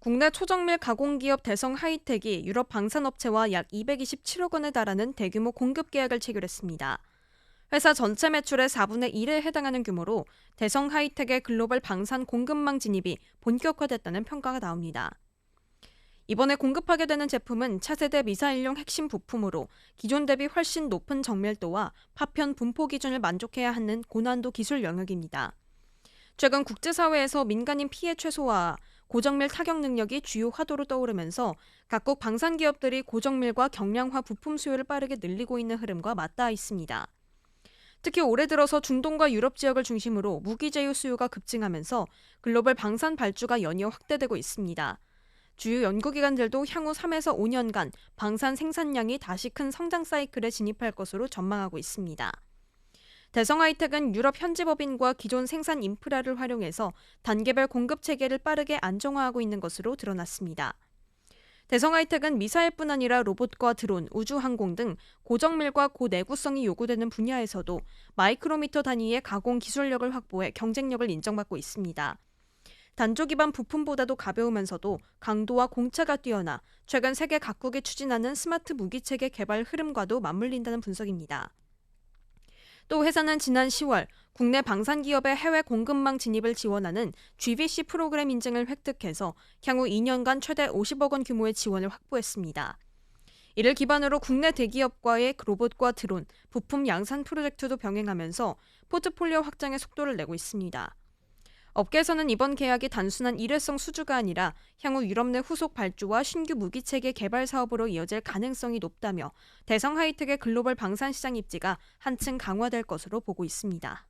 국내 초정밀 가공기업 대성 하이텍이 유럽 방산업체와 약 227억 원에 달하는 대규모 공급 계약을 체결했습니다. 회사 전체 매출의 4분의 1에 해당하는 규모로 대성 하이텍의 글로벌 방산 공급망 진입이 본격화됐다는 평가가 나옵니다. 이번에 공급하게 되는 제품은 차세대 미사일용 핵심 부품으로 기존 대비 훨씬 높은 정밀도와 파편 분포 기준을 만족해야 하는 고난도 기술 영역입니다. 최근 국제사회에서 민간인 피해 최소화와 고정밀 타격 능력이 주요 화두로 떠오르면서 각국 방산 기업들이 고정밀과 경량화 부품 수요를 빠르게 늘리고 있는 흐름과 맞닿아 있습니다. 특히 올해 들어서 중동과 유럽 지역을 중심으로 무기 제휴 수요가 급증하면서 글로벌 방산 발주가 연이어 확대되고 있습니다. 주요 연구기관들도 향후 3에서 5년간 방산 생산량이 다시 큰 성장 사이클에 진입할 것으로 전망하고 있습니다. 대성 하이텍은 유럽 현지 법인과 기존 생산 인프라를 활용해서 단계별 공급 체계를 빠르게 안정화하고 있는 것으로 드러났습니다. 대성 하이텍은 미사일뿐 아니라 로봇과 드론, 우주항공 등 고정밀과 고내구성이 요구되는 분야에서도 마이크로미터 단위의 가공 기술력을 확보해 경쟁력을 인정받고 있습니다. 단조 기반 부품보다도 가벼우면서도 강도와 공차가 뛰어나 최근 세계 각국이 추진하는 스마트 무기 체계 개발 흐름과도 맞물린다는 분석입니다. 또 회사는 지난 10월 국내 방산 기업의 해외 공급망 진입을 지원하는 GVC 프로그램 인증을 획득해서 향후 2년간 최대 50억 원 규모의 지원을 확보했습니다. 이를 기반으로 국내 대기업과의 로봇과 드론, 부품 양산 프로젝트도 병행하면서 포트폴리오 확장에 속도를 내고 있습니다. 업계에서는 이번 계약이 단순한 일회성 수주가 아니라 향후 유럽 내 후속 발주와 신규 무기 체계 개발 사업으로 이어질 가능성이 높다며 대성 하이텍의 글로벌 방산 시장 입지가 한층 강화될 것으로 보고 있습니다.